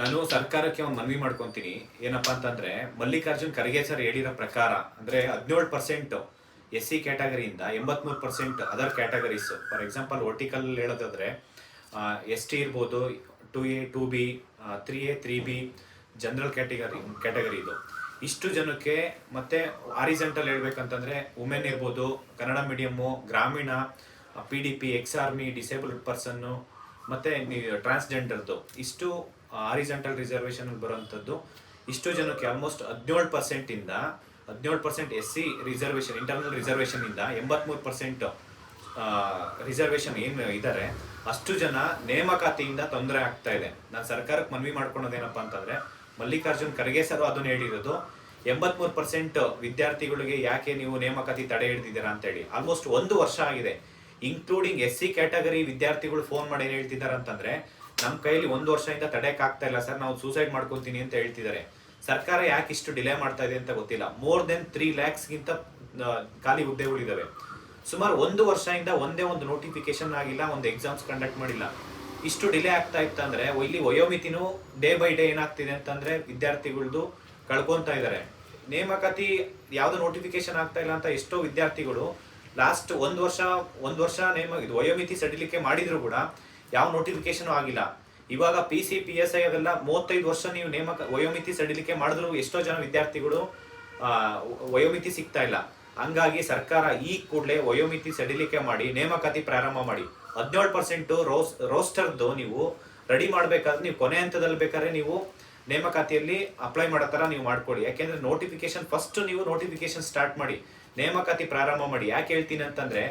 ನಾನು ಸರ್ಕಾರಕ್ಕೆ ಒಂದು ಮನವಿ ಮಾಡ್ಕೊಂತೀನಿ. ಏನಪ್ಪಾ ಅಂತಂದ್ರೆ, ಮಲ್ಲಿಕಾರ್ಜುನ್ ಖರ್ಗೆ ಸರ್ ಹೇಳಿರೋ ಪ್ರಕಾರ, ಅಂದ್ರೆ ಹದಿನೇಳು ಪರ್ಸೆಂಟ್ ಎಸ್ ಸಿ ಕ್ಯಾಟಗರಿಯಿಂದ ಎಂಬತ್ಮೂರು percent other categories. For example vertical ಹೇಳೋದಾದ್ರೆ ಎಸ್ ಟಿ ಇರ್ಬೋದು, two A, two B three A, three B, general category category ಇದು. ಇಷ್ಟು ಜನಕ್ಕೆ ಮತ್ತೆ ಆರಿಸೆಂಟಲ್ ಹೇಳ್ಬೇಕಂತಂದ್ರೆ ವುಮೆನ್ ಇರ್ಬೋದು, ಕನ್ನಡ ಮೀಡಿಯಮ್ಮು ಗ್ರಾಮೀಣ P D P ex army disabled person ಮತ್ತೆ ಟ್ರಾನ್ಸ್ಜೆಂಡರ್ದು ಇಷ್ಟು ಆರಿಜೆಂಟಲ್ ರಿಸರ್ವೇಷನ್ ಬರುವಂಥದ್ದು, ಇಷ್ಟು ಜನಕ್ಕೆ ಆಲ್ಮೋಸ್ಟ್ ಹದಿನೇಳು ಪರ್ಸೆಂಟ್ ಇಂದ, ಹದಿನೇಳು percent S C reservation internal reservation ಇಂದ ಎಂಬತ್ಮೂರು ಪರ್ಸೆಂಟ್ ರಿಸರ್ವೇಷನ್ ಏನು ಇದ್ದಾರೆ ಅಷ್ಟು ಜನ ನೇಮಕಾತಿಯಿಂದ ತೊಂದರೆ ಆಗ್ತಾ ಇದೆ. ನಾನು ಸರ್ಕಾರಕ್ಕೆ ಮನವಿ ಮಾಡ್ಕೊಳೋದೇನಪ್ಪ ಅಂತಂದ್ರೆ, ಮಲ್ಲಿಕಾರ್ಜುನ್ ಖರ್ಗೆ ಸರ್ ಅದನ್ನ ಹೇಳಿರೋದು, ಎಂಬತ್ಮೂರು ಪರ್ಸೆಂಟ್ ವಿದ್ಯಾರ್ಥಿಗಳಿಗೆ ಯಾಕೆ ನೀವು ನೇಮಕಾತಿ ತಡೆ ಹಿಡಿದಿದ್ದೀರಾ ಅಂತ ಹೇಳಿ ಆಲ್ಮೋಸ್ಟ್ ಒಂದು ವರ್ಷ ಆಗಿದೆ. ಇನ್ಕ್ಲೂಡಿಂಗ್ ಎಸ್ ಸಿ ಕ್ಯಾಟಗರಿ ವಿದ್ಯಾರ್ಥಿಗಳು ಫೋನ್ ಮಾಡಿ ಏನು ಹೇಳ್ತಿದ್ದಾರೆ ಅಂತಂದ್ರೆ ನಮ್ಮ ಕೈಲಿ ಒಂದು ವರ್ಷದಿಂದ ತಡೆಯಕ್ ಆಗ್ತಾ ಇಲ್ಲ ಸರ್, ನಾವು ಸೂಸೈಡ್ ಮಾಡ್ಕೊತೀನಿ ಅಂತ ಹೇಳ್ತಿದ್ದಾರೆ. ಸರ್ಕಾರ ಯಾಕೆ ಇಷ್ಟು ಡಿಲೇ ಮಾಡ್ತಾ ಇದೆ ಅಂತ ಗೊತ್ತಿಲ್ಲ. ಮೋರ್ ದೆನ್ ತ್ರೀ ಲ್ಯಾಕ್ಸ್ಗಿಂತ ಖಾಲಿ ಹುದ್ದೆಗಳಿದಾವೆ. ಸುಮಾರು ಒಂದು ವರ್ಷದಿಂದ ಒಂದೇ ಒಂದು ನೋಟಿಫಿಕೇಶನ್ ಆಗಿಲ್ಲ, ಒಂದು ಎಕ್ಸಾಮ್ಸ್ ಕಂಡಕ್ಟ್ ಮಾಡಿಲ್ಲ. ಇಷ್ಟು ಡಿಲೇ ಆಗ್ತಾ ಇತ್ತಂದ್ರೆ ಇಲ್ಲಿ ವಯೋಮಿತಿನೂ ಡೇ ಬೈ ಡೇ ಏನಾಗ್ತಿದೆ ಅಂತಂದ್ರೆ ವಿದ್ಯಾರ್ಥಿಗಳದ್ದು ಕಳ್ಕೊತಾ ಇದ್ದಾರೆ. ನೇಮಕಾತಿ ಯಾವ್ದು ನೋಟಿಫಿಕೇಶನ್ ಆಗ್ತಾ ಇಲ್ಲ ಅಂತ ಎಷ್ಟೋ ವಿದ್ಯಾರ್ಥಿಗಳು ಲಾಸ್ಟ್ ಒಂದು ವರ್ಷ ಒಂದು ವರ್ಷ ನೇಮ ಇದು ವಯೋಮಿತಿ ಸಡಿಲಿಕೆ ಮಾಡಿದ್ರು ಕೂಡ ಯಾವ ನೋಟಿಫಿಕೇಶನ್ ಆಗಿಲ್ಲ. ಇವಾಗ P C P S I ಅವೆಲ್ಲ ಮೂವತ್ತೈದು ವರ್ಷ ನೀವು ನೇಮಕ, ವಯೋಮಿತಿ ಸಡಿಲಿಕೆ ಮಾಡಿದ್ರು ಎಷ್ಟೋ ಜನ ವಿದ್ಯಾರ್ಥಿಗಳು ವಯೋಮಿತಿ ಸಿಗ್ತಾ ಇಲ್ಲ. ಹಂಗಾಗಿ ಸರ್ಕಾರ ಈ ಕೂಡಲೇ ವಯೋಮಿತಿ ಸಡಿಲಿಕೆ ಮಾಡಿ ನೇಮಕಾತಿ ಪ್ರಾರಂಭ ಮಾಡಿ. ಹದಿನೇಳು ಪರ್ಸೆಂಟು ರೋಸ್, ರೋಸ್ಟರ್ದು ನೀವು ರೆಡಿ ಮಾಡ್ಬೇಕಾದ್ರೆ ನೀವು ಕೊನೆ ಹಂತದಲ್ಲಿ ಬೇಕಾದ್ರೆ ನೀವು ನೇಮಕಾತಿಯಲ್ಲಿ ಅಪ್ಲೈ ಮಾಡೋ ಥರ ನೀವು ಮಾಡ್ಕೊಳ್ಳಿ. ಯಾಕೆಂದ್ರೆ ನೋಟಿಫಿಕೇಶನ್ ಫಸ್ಟ್ ನೀವು ನೋಟಿಫಿಕೇಶನ್ ಸ್ಟಾರ್ಟ್ ಮಾಡಿ, ನೇಮಕಾತಿ ಪ್ರಾರಂಭ ಮಾಡಿ. ಯಾಕೆ ಹೇಳ್ತೀನಿ ಅಂತಂದ್ರೆ,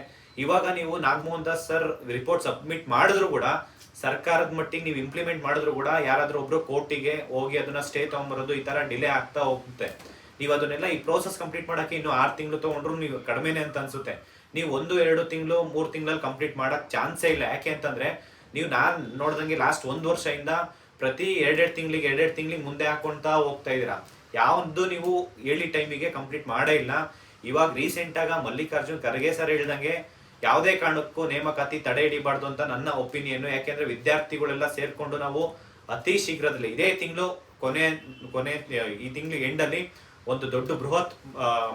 ಇವಾಗ ನೀವು Nagamohan Das sir report submit ಮಾಡಿದ್ರು ಕೂಡ, ಸರ್ಕಾರದ ಮಟ್ಟಿಗೆ ನೀವು ಇಂಪ್ಲಿಮೆಂಟ್ ಮಾಡಿದ್ರು ಕೂಡ ಯಾರಾದ್ರೂ ಒಬ್ರು ಕೋರ್ಟಿಗೆ ಹೋಗಿ ಅದನ್ನ ಸ್ಟೇ ತಗೊಂಬರೋದು ಈ ತರ ಡಿಲೇ ಆಗ್ತಾ ಹೋಗುತ್ತೆ. ನೀವು ಅದನ್ನೆಲ್ಲ ಈ ಪ್ರೋಸೆಸ್ ಕಂಪ್ಲೀಟ್ ಮಾಡಕ್ಕೆ ಇನ್ನು ಆರು ತಿಂಗಳು ತಗೊಂಡ್ರು ನೀವು ಕಡಿಮೆನೆ ಅಂತ ಅನ್ಸುತ್ತೆ. ನೀವು ಒಂದು, ಎರಡು ತಿಂಗಳು, ಮೂರು ತಿಂಗಳಲ್ಲಿ ಕಂಪ್ಲೀಟ್ ಮಾಡಕ್ ಚಾನ್ಸೇ ಇಲ್ಲ. ಯಾಕೆ ಅಂತಂದ್ರೆ, ನೀವು ನಾನು ನೋಡ್ದಂಗೆ ಲಾಸ್ಟ್ ಒಂದು ವರ್ಷದಿಂದ ಪ್ರತಿ ಎರಡೆರಡು ತಿಂಗಳಿಗೆ ಎರಡೆರಡು ತಿಂಗಳಿಗೆ ಮುಂದೆ ಹಾಕೊಂತಾ ಹೋಗ್ತಾ ಇದೀರಾ ಯಾವ್ದು ನೀವು ಹೇಳಿ ಟೈಮಿಗೆ ಕಂಪ್ಲೀಟ್ ಮಾಡೇ ಇಲ್ಲ. ಇವಾಗ ರೀಸೆಂಟ್ ಆಗ ಮಲ್ಲಿಕಾರ್ಜುನ್ ಖರ್ಗೆ ಸರ್ ಹೇಳ್ದಂಗೆ ಯಾವುದೇ ಕಾರಣಕ್ಕೂ ನೇಮಕಾತಿ ತಡೆ ಹಿಡಿಬಾರ್ದು ಅಂತ ನನ್ನ ಒಪಿನಿಯನ್. ಯಾಕೆಂದ್ರೆ ವಿದ್ಯಾರ್ಥಿಗಳೆಲ್ಲ ಸೇರ್ಕೊಂಡು ನಾವು ಅತಿ ಶೀಘ್ರದಲ್ಲಿ ಇದೇ ತಿಂಗಳು ಕೊನೆ ಕೊನೆ, ಈ ತಿಂಗಳು ಎಂಡಲ್ಲಿ ಒಂದು ದೊಡ್ಡ ಬೃಹತ್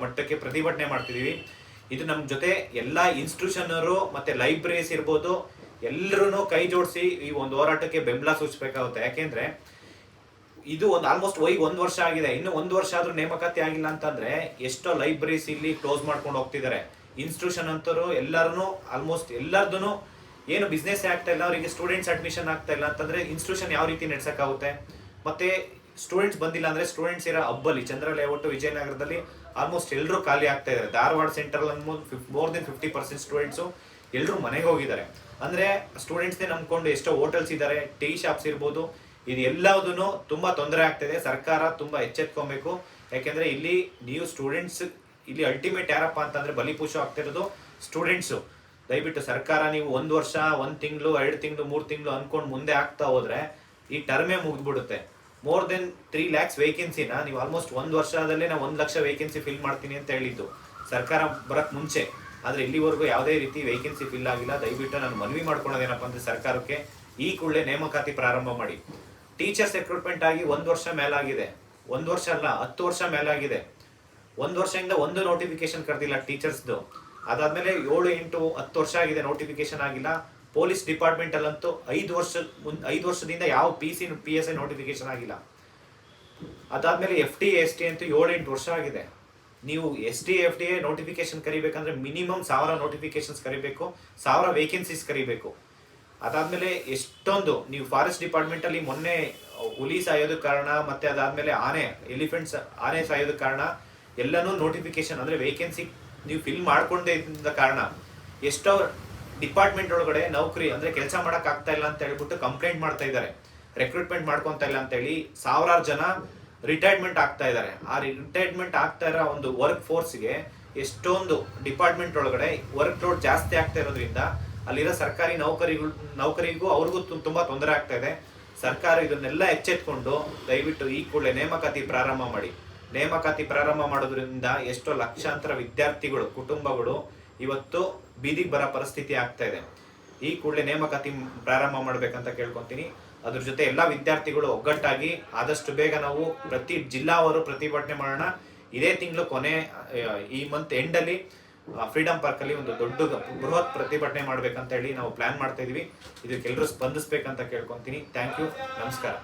ಮಟ್ಟಕ್ಕೆ ಪ್ರತಿಭಟನೆ ಮಾಡ್ತಿದ್ದೀವಿ. ಇದು ನಮ್ಮ ಜೊತೆ ಎಲ್ಲಾ ಇನ್ಸ್ಟಿಟ್ಯೂಷನರು ಮತ್ತೆ ಲೈಬ್ರರೀಸ್ ಇರ್ಬೋದು ಎಲ್ಲರೂ ಕೈ ಜೋಡಿಸಿ ಈ ಒಂದು ಹೋರಾಟಕ್ಕೆ ಬೆಂಬಲ ಸೂಚಿಸಬೇಕಾಗುತ್ತೆ ಯಾಕೆಂದ್ರೆ ಇದು ಒಂದು ಆಲ್ಮೋಸ್ಟ್ ಹೋಗಿ ಒಂದು ವರ್ಷ ಆಗಿದೆ. ಇನ್ನು ಒಂದು ವರ್ಷ ಆದ್ರೂ ನೇಮಕಾತಿ ಆಗಿಲ್ಲ ಅಂತಂದ್ರೆ ಎಷ್ಟೋ ಲೈಬ್ರರೀಸ್ ಇಲ್ಲಿ ಕ್ಲೋಸ್ ಮಾಡ್ಕೊಂಡು ಹೋಗ್ತಿದ್ದಾರೆ. ಇನ್ಸ್ಟಿಟ್ಯೂಷನ್ ಅಂತರೂ ಎಲ್ಲರೂ ಆಲ್ಮೋಸ್ಟ್ ಎಲ್ಲರದೂ ಏನು ಬಿಸ್ನೆಸ್ ಆಗ್ತಾ ಇಲ್ಲ, ಅವರಿಗೆ ಸ್ಟೂಡೆಂಟ್ಸ್ ಅಡ್ಮಿಷನ್ ಆಗ್ತಾ ಇಲ್ಲ ಅಂತಂದ್ರೆ ಇನ್ಸ್ಟಿಟ್ಯೂಷನ್ ಯಾವ ರೀತಿ ನಡೆಸೋಕ್ಕಾಗುತ್ತೆ? ಮತ್ತೆ ಸ್ಟೂಡೆಂಟ್ಸ್ ಬಂದಿಲ್ಲ ಅಂದ್ರೆ ಸ್ಟೂಡೆಂಟ್ಸ್ ಇರೋ ಹಬ್ಬಲ್ಲಿ, ಚಂದ್ರ ಲೇಔಟ್ ವಿಜಯನಗರದಲ್ಲಿ ಆಲ್ಮೋಸ್ಟ್ ಎಲ್ಲರೂ ಖಾಲಿ ಆಗ್ತಾ ಇದ್ದಾರೆ. Dharwad central more than fifty percent students ಎಲ್ಲರೂ ಮನೆಗೆ ಹೋಗಿದ್ದಾರೆ. ಅಂದ್ರೆ ಸ್ಟೂಡೆಂಟ್ಸ್ನೇ ನಂಬ್ಕೊಂಡು ಎಷ್ಟೋ ಹೋಟೆಲ್ಸ್ ಇದ್ದಾರೆ ಟೀ ಶಾಪ್ಸ್ ಇರ್ಬೋದು, ಇದು ಎಲ್ಲದೂ ತುಂಬಾ ತೊಂದರೆ ಆಗ್ತಿದೆ. ಸರ್ಕಾರ ತುಂಬಾ ಎಚ್ಚೆತ್ಕೊಬೇಕು. ಯಾಕೆಂದರೆ ಇಲ್ಲಿ ನೀವು ಸ್ಟೂಡೆಂಟ್ಸ್ ಇಲ್ಲಿ ಅಲ್ಟಿಮೇಟ್ ಯಾರಪ್ಪ ಅಂತಂದ್ರೆ ಬಲಿಪುಷ ಆಗ್ತಿರೋದು ಸ್ಟೂಡೆಂಟ್ಸು ದಯವಿಟ್ಟು ಸರ್ಕಾರ ನೀವು ಒಂದು ವರ್ಷ, ಒಂದು ತಿಂಗಳು, ಎರಡು ತಿಂಗಳು, ಮೂರು ತಿಂಗಳು ಅನ್ಕೊಂಡು ಮುಂದೆ ಆಗ್ತಾ ಹೋದ್ರೆ ಈ ಟರ್ಮೇ ಮುಗಿದ್ಬಿಡುತ್ತೆ. ಮೋರ್ ದೆನ್ ತ್ರೀ ಲ್ಯಾಕ್ಸ್ ವೇಕೆನ್ಸಿನ ನೀವು ಆಲ್ಮೋಸ್ಟ್ ಒಂದು ವರ್ಷದಲ್ಲೇ ನಾವು ಒಂದು ಲಕ್ಷ ವೇಕೆನ್ಸಿ ಫಿಲ್ ಮಾಡ್ತೀನಿ ಅಂತ ಹೇಳಿದ್ದು. ಸರ್ಕಾರ ಬರಕ್ ಮುಂಚೆ. ಆದ್ರೆ ಇಲ್ಲಿವರೆಗೂ ಯಾವುದೇ ರೀತಿ ವೇಕೆನ್ಸಿ ಫಿಲ್ ಆಗಿಲ್ಲ. ದಯವಿಟ್ಟು ನಾನು ಮನವಿ ಮಾಡ್ಕೊಳ್ಳೋದೇನಪ್ಪ ಅಂದ್ರೆ ಸರ್ಕಾರಕ್ಕೆ ಈ ಕೂಡಲೇ ನೇಮಕಾತಿ ಪ್ರಾರಂಭ ಮಾಡಿ. ಟೀಚರ್ಸ್ ರೆಕ್ರೂಟ್ಮೆಂಟ್ ಆಗಿ ಒಂದು ವರ್ಷ ಮೇಲಾಗಿದೆ. ಒಂದು ವರ್ಷ ಅಲ್ಲ, ಹತ್ತು ವರ್ಷ ಮೇಲಾಗಿದೆ. ಒಂದು ವರ್ಷದಿಂದ ಒಂದು ನೋಟಿಫಿಕೇಶನ್ ಕರೆದಿಲ್ಲ ಟೀಚರ್ಸ್ದು ಅದಾದ್ಮೇಲೆ ಏಳು, ಎಂಟು, ಹತ್ತು ವರ್ಷ ಆಗಿದೆ ನೋಟಿಫಿಕೇಶನ್ ಆಗಿಲ್ಲ. ಪೊಲೀಸ್ ಡಿಪಾರ್ಟ್ಮೆಂಟ್ ಅಲ್ಲಂತೂ ಐದು ವರ್ಷ ಐದು ವರ್ಷದಿಂದ ಯಾವ P C P S I notification ಆಗಿಲ್ಲ. ಅದಾದ್ಮೇಲೆ ಎಫ್ ಟಿ ಎಸ್ ಟಿ ಅಂತೂ ಏಳು ಎಂಟು ವರ್ಷ ಆಗಿದೆ. ನೀವು S D F D A notification ಕರಿಬೇಕಂದ್ರೆ minimum ಸಾವಿರ ನೋಟಿಫಿಕೇಶನ್ಸ್ ಕರಿಬೇಕು, ಸಾವಿರ ವೇಕೆನ್ಸೀಸ್ ಕರಿಬೇಕು. ಅದಾದಮೇಲೆ ಎಷ್ಟೊಂದು, ನೀವು ಫಾರೆಸ್ಟ್ ಡಿಪಾರ್ಟ್ಮೆಂಟ್ ಅಲ್ಲಿ ಮೊನ್ನೆ ಹುಲಿ ಸಾಯೋದಕ್ಕೆ ಕಾರಣ, ಮತ್ತೆ ಅದಾದಮೇಲೆ ಆನೆ ಎಲಿಫೆಂಟ್ಸ್ ಆನೆ ಸಾಯೋದಕ್ಕೆ ಕಾರಣ, ಎಲ್ಲನೂ ನೋಟಿಫಿಕೇಶನ್ ಅಂದ್ರೆ ವೇಕೆನ್ಸಿ ನೀವು ಫಿಲ್ ಮಾಡ್ಕೊಂಡೇ ಇದ್ದ ಕಾರಣ. ಎಷ್ಟೋ ಡಿಪಾರ್ಟ್ಮೆಂಟ್ ಒಳಗಡೆ ನೌಕರಿ, ಅಂದ್ರೆ ಕೆಲಸ ಮಾಡಕ್ ಆಗ್ತಾ ಇಲ್ಲ ಅಂತ ಹೇಳ್ಬಿಟ್ಟು ಕಂಪ್ಲೇಂಟ್ ಮಾಡ್ತಾ ಇದ್ದಾರೆ. ರೆಕ್ರೂಟ್ಮೆಂಟ್ ಮಾಡ್ಕೊಂತ ಇಲ್ಲ ಅಂತ ಹೇಳಿ ಸಾವಿರಾರು ಜನ ರಿಟೈರ್ಮೆಂಟ್ ಆಗ್ತಾ ಇದ್ದಾರೆ ಆ ರಿಟೈರ್ಮೆಂಟ್ ಆಗ್ತಾ ಇರೋ ಒಂದು ವರ್ಕ್ ಫೋರ್ಸ್ಗೆ ಎಷ್ಟೊಂದು ಡಿಪಾರ್ಟ್ಮೆಂಟ್ ಒಳಗಡೆ ವರ್ಕ್ ಲೋಡ್ ಜಾಸ್ತಿ ಆಗ್ತಾ ಇರೋದ್ರಿಂದ ಅಲ್ಲಿರೋ ಸರ್ಕಾರಿ ನೌಕರಿಗಳು, ನೌಕರಿಗೂ ಅವ್ರಿಗೂ ತುಂಬ ತೊಂದರೆ ಆಗ್ತಾ ಇದೆ. ಸರ್ಕಾರ ಇದನ್ನೆಲ್ಲ ಎಚ್ಚೆತ್ಕೊಂಡು ದಯವಿಟ್ಟು ಈ ಕೂಡಲೇ ನೇಮಕಾತಿ ಪ್ರಾರಂಭ ಮಾಡಿ. ನೇಮಕಾತಿ ಪ್ರಾರಂಭ ಮಾಡೋದ್ರಿಂದ ಎಷ್ಟೋ ಲಕ್ಷಾಂತರ ವಿದ್ಯಾರ್ಥಿಗಳು, ಕುಟುಂಬಗಳು ಇವತ್ತು ಬೀದಿಗೆ ಬರೋ ಪರಿಸ್ಥಿತಿ ಆಗ್ತಾ ಇದೆ. ಈ ಕೂಡಲೇ ನೇಮಕಾತಿ ಪ್ರಾರಂಭ ಮಾಡಬೇಕಂತ ಕೇಳ್ಕೊಂತೀನಿ. ಅದ್ರ ಜೊತೆ ಎಲ್ಲ ವಿದ್ಯಾರ್ಥಿಗಳು ಒಗ್ಗಟ್ಟಾಗಿ ಆದಷ್ಟು ಬೇಗ ನಾವು ಪ್ರತಿ ಜಿಲ್ಲಾವರು ಪ್ರತಿಭಟನೆ ಮಾಡೋಣ. ಇದೇ ತಿಂಗಳು ಕೊನೆ ಈ ಮಂತ್ ಎಂಡಲ್ಲಿ ಫ್ರೀಡಂ ಪಾರ್ಕ್ ಅಲ್ಲಿ ಒಂದು ದೊಡ್ಡ ಬೃಹತ್ ಪ್ರತಿಭಟನೆ ಮಾಡ್ಬೇಕಂತ ಹೇಳಿ ನಾವು ಪ್ಲಾನ್ ಮಾಡ್ತಾ ಇದೀವಿ. ಇದಕ್ಕೆಲ್ಲರೂ ಸ್ಪಂದಿಸ್ಬೇಕಂತ ಕೇಳ್ಕೊಂತೀನಿ. ಥ್ಯಾಂಕ್ ಯು ನಮಸ್ಕಾರ.